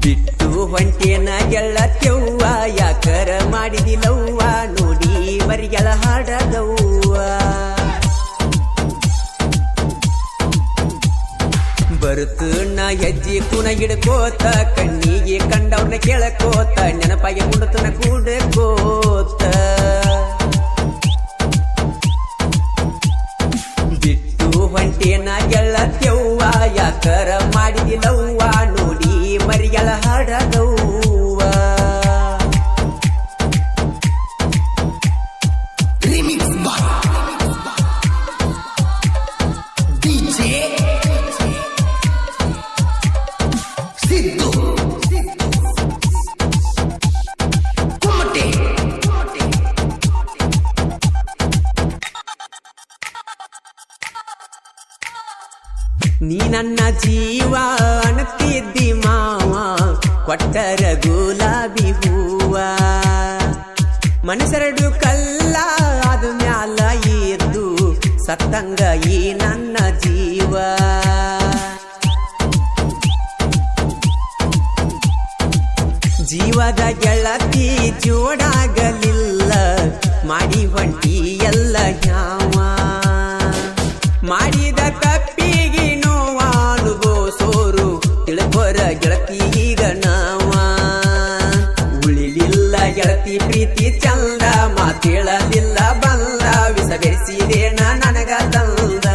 ಬಿಟ್ಟು ಹೊಂಟೇನ ಗೆಳತ್ಯವ್ವ ಯಾಕರ ಮಾಡಿದಿಲವ್ವ ನೋಡಿ ಬರಿಗೆಳ ಹಾಡದವ್ವ. ಬರುತ್ತ ನಾ ಹೆಜ್ಜೆ ಕುಣ ಹಿಡ್ಕೋತ ಕಣ್ಣಿಗೆ ಕಂಡವ್ರನ್ನ ಕೇಳಕೋತ ನೆನಪಾಗಿ ಕುಂಡತನ ಕೂಡಕೋತ. ಬಿಟ್ಟು ಹೊಂಟೇನ ಗೆಳತ್ಯವ್ವ ಯಾಕರ ಮಾಡಿದಿಲ್ಲವ್ವ ನೋಡಿ ಮರಿಗಳ ಹಾಡದವ್ವ. ನನ್ನ ಜೀವ ಅಣತಿದ್ದಿ ಮಾವ ಕೊಟ್ಟರ ಗುಲಾಬಿ ಹೂವ. ಮನಸರಡು ಕಲ್ಲ, ಅದು ಮ್ಯಾಲ ಇದ್ದು ಸತ್ತಂಗ ಈ ನನ್ನ ಜೀವ. ಜೀವದ ಗೆಳತಿ ಜೋಡಾಗಲಿಲ್ಲ, ಮಾಡಿ ಹೊಂಟಿ ಎಲ್ಲ ಯಾವ ಮಾಡಿದ ತಪ್ಪಿಗೆ ಪ್ರೀತಿ ಚಂದ, ಮಾತೇಳಲಿಲ್ಲ ಬಂದ ವಿಷ ಬೆರೆಸಿದೇನ ನನಗ ತಂದ.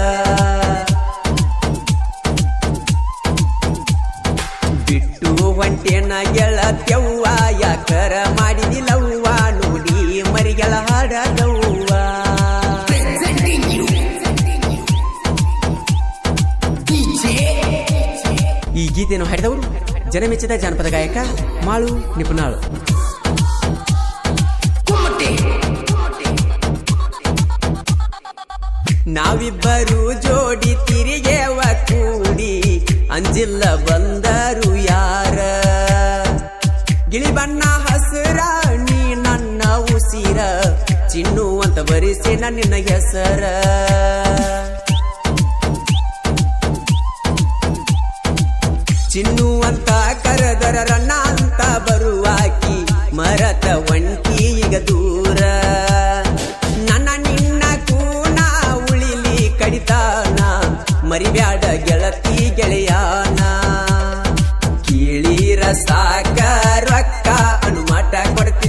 ಬಿಟ್ಟು ಹೊಂಟೇನ ಗೆಳತ್ಯವ್ವ ಯಾಕರ ಮಾಡಿದಿಲ್ಲವ್ವ ನೋಡಿ ಮರಿಗಳ ಹಾಡದವ್ವ. ಈ ಗೀತೆಯನ್ನು ಹಾಡಿದವರು ಜನಮೆಚ್ಚಿದ ಜಾನಪದ ಗಾಯಕ ಮಾಳು ನಿಪುಣಾಳು. ನಾವಿಬ್ಬರು ಜೋಡಿ ತಿರಿಗೆವ ಕೂಡಿ, ಅಂಜಿಲ್ಲ ಬಂದರು ಯಾರ? ಗಿಳಿ ಬಣ್ಣ ಹಸುರ, ನೀ ನನ್ನ ಉಸಿರ ಚಿನ್ನು ಅಂತ ಬರಿಸಿ ನಿನ್ನ ಹೆಸರ. ಚಿನ್ನು ಅಂತ ಕರೆದರ ರನ್ನ ಅಂತ ಬರುವಾಕಿ, ಮರತ ಒಂಟಿ ಈಗ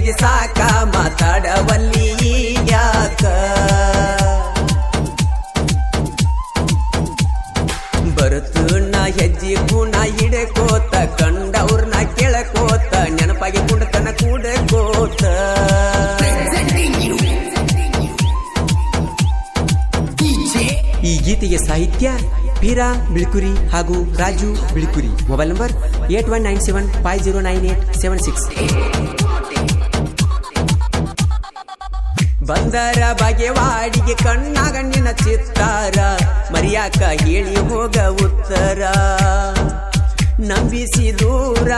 ಕೊಡ್ತಿದ್ದಿ ಸಾಕ ಮಾತಾಡವಲ್ಲಿ ಯಾಕ? ಬರುತ್ತು ನಾ ಹೆಜ್ಜಿ ಗುಣ ಹಿಡಕೋತ ಕಂಡವ್ರನ್ನ ಕೇಳಕೋತ, ನೆನಪಾಗಿ ಕುಂಡತನ ಕೂಡಕೋತ. ಈ ಗೀತೆಗೆ ಸಾಹಿತ್ಯ ಪೀರಾ ಬಿಳ್ಕುರಿ ಹಾಗೂ Raju Bilkuri. Mobile number eight one nine seven five zero nine eight seven six. ಬಂದರ ಬಗೆವಾಡಿಗೆ ಕಣ್ಣಾಗ ನಿನ್ನ ಚಿತ್ತಾರ ಮರಿಯಾಕ ಹೇಳಿ ಹೋಗ ಉತ್ತರ. ನಂಬಿಸಿ ದೂರ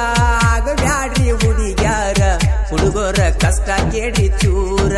ಆಗ ಬ್ಯಾಡ್ರಿ ಹುಡುಗ್ಯಾರ. ಹುಡುಗರ ಕಷ್ಟ ಕೇಳಿ ಚೂರ.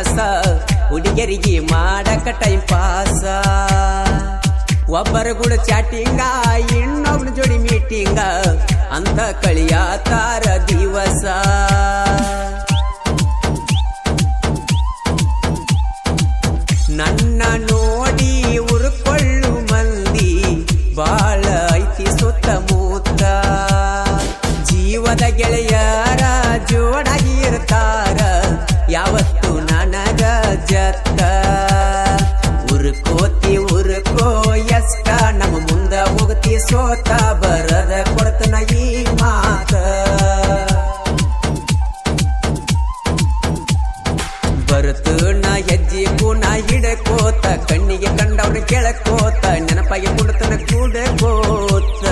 ಮೋಸ ಹುಡುಗಿಯರಿಗೆ ಮಾಡಕ ಟೈಮ್ ಪಾಸ ಒಬ್ಬರು ಗುಡ ಚಾಟಿಂಗ ಇನ್ನೊಬ್ನ ಜೋಡಿ ಮೀಟಿಂಗ ಅಂತ ಕಳಿಯಾತಾರ ದಿವಸ. ನನ್ನ ನೋಡಿ ಉರುಕೊಳ್ಳು ಮಂದಿ, ಬಾಳ ಐತಿ ಸುತ್ತಮುತ್ತ. ಜೀವದ ಗೆಳೆಯ ಬಂತು ನಾ ಹೆಜ್ಜಿ ಪೂನ ಹಿಡಕೋತ ಕಣ್ಣಿಗೆ ಕಂಡವನು ಕೆಳಕೋತ ನೆನಪಾಗಿ ಕುಡತನ ಕೂಡ ಕೋತ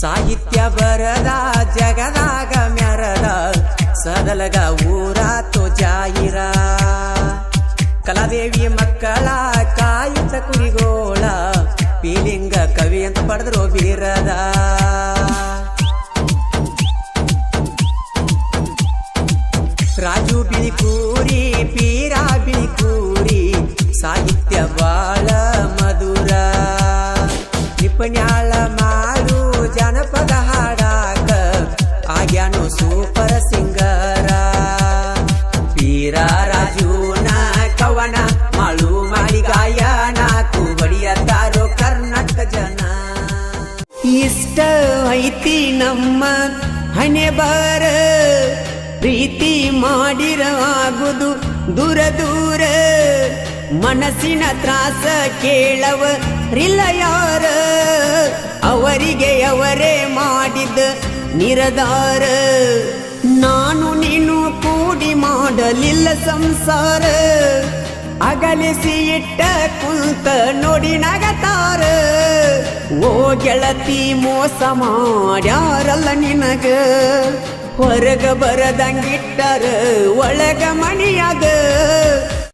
ಸಾಹಿತ್ಯ ಬರದ ಜಗದಾಗ ಮ್ಯಾರದ ಸದಲಗ ಊರಾತು ಜಾಯಿರ ಕಲಾದೇವಿ ಮಕ್ಕಳ ಕಾಯುತ್ತ ಕುರಿಗೋಳ, ಪೀಲಿಂಗ ಕವಿ ಅಂತ ಪಡೆದ್ರು ಬೀರದ. ರಾಜು ಬಿಳಿಕೂರಿ ಪೀರ ಬಿಳಿಕೂರಿ ಸಾಹಿತ್ಯ ಬಾಳ ಮಧುರ. ನಿಪುಣ್ಯಾಳ ಮಾಡು ಜನಪದ ಹಾಡಾಕ ಆಗ್ಯಾನು ಸೂಪರ್ ಸಿಂಗರ. ಪೀರಾರಾಜು ನಾ ಕವನ ಮಾಳು ಮಾಡಿ ಗಾಯನ ಕುಬಡಿಯತ್ತಾರೋ ಕರ್ನಾಟಕ ಜನ. ಇಷ್ಟ ಐತಿ ನಮ್ಮ ಹಣೆ ಬಾರ, ಪ್ರೀತಿ ಮಾಡಿರವಾಗುದು ದೂರ ದೂರ. ಮನಸ್ಸಿನ ತ್ರಾಸ ಕೇಳವ ರಿಲ್ಲ ಯಾರ. ಅವರಿಗೆ ಅವರೇ ಮಾಡಿದ ನಿರದಾರ ನಾನು ನೀನು ಕೂಡಿ ಮಾಡಲಿಲ್ಲ ಸಂಸಾರ ಅಗಲಿಸಿ ಇಟ್ಟ ಕುಂತ ನೋಡಿ ನಗತಾರ ಓ ಗೆಳತಿ ಮೋಸ ಮಾಡ್ಯಾರಲ್ಲ ನಿನಗ ಹೊರಗ ಬರದಂಗಿಟ್ಟರ ಒಳಗ ಮಣಿಯಾಗ